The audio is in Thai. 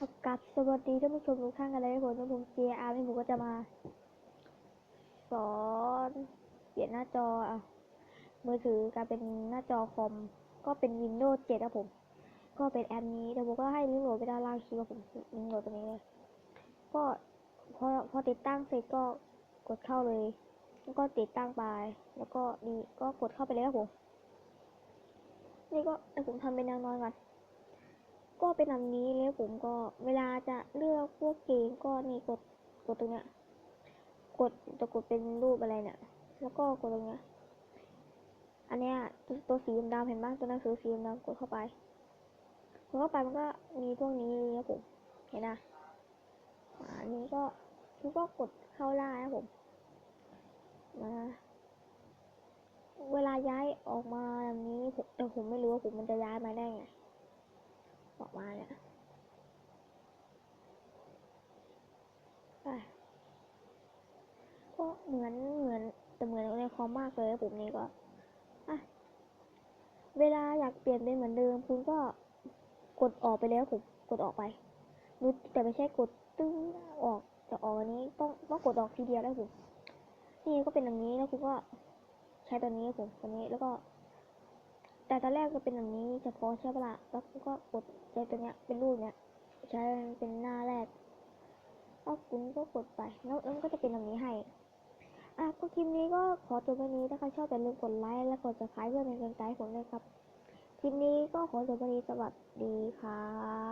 ครับกับสวัสดีท่านผู้ชมทุกท่านกันเลยผมผมเจอาร์พี่หมูก็จะมา สอนเปลี่ยนหน้าจออะมือถือกลายเป็นหน้าจอคอม ก็เป็น Windows 7ครับผม ก็เป็นแอปนี้เดี๋ยวผมก็ให้ลิงก์โหลดไปด้านล่างคลิปครับผมลิงก์โหลดตรงนี้เลยก็พอพอติดตั้งเสร็จก็กดเข้าเลยแล้วก็ติดตั้งไป แล้วก็นี่ก็กดเข้าไปเลยครับผม นี่ก็เดี๋ยวผมทำเป็นแนวนอนก่อน ก็เป็นแบบนี้แล้วผมก็เวลาจะเลือกพวกเกมก็นี่กดกดตรงเนี้ยกดจะกดเป็นรูปอะไรเนี่ยแล้วก็กดตรงเนี้ยอันเนี้ยตัวตัวสีดำเห็นบ้างตัวหนังสือสีดำกดเข้าไปกดเข้าไปมันก็มีพวกนี้เลยครับผมเห็นนะอ่าอันนี้ก็คุณก็กดเข้าได้ครับผมมาเวลาย้ายออกมาแบบนี้ผมแต่ผมไม่รู้ว่าผมมันจะย้ายมาได้ไง มาเนี่ยก็เหมือนเหมือนแต่เหมือนในคอมมากเลยผมนี่ก็อะเวลาอยากเปลี่ยนเป็นเหมือนเดิม คุณก็กดออกไปแล้วผมกดออกไปรู้แต่ไม่ใช่กดตึ้งออกจะออกอันนี้ต้องต้องกดออกทีเดียวแล้วผมนี่ก็เป็นอย่างนี้แล้วคุณก็ใช้ตัวนี้ผมตัวนี้แล้วก็ แต่ตอนแรกจะเป็นแบบนี้เฉพาะใช่ปะล่ะแล้วก็กดใจตัวเนี้ยเป็นรูปเนี้ยใช้เป็นหน้าแรกแล้วคุณก็กดไปแล้วแล้มันก็จะเป็นแบบนี้ให้อะก็คลิปนี้ก็ขอจบวันนี้ถ้าใครชอบอย่าลืมกดไลค์และกด subscribe เพื่อเป็นกำลังใจผมเลยครับ คลิปนี้ก็ขอจบวันนี้สวัสดีครับ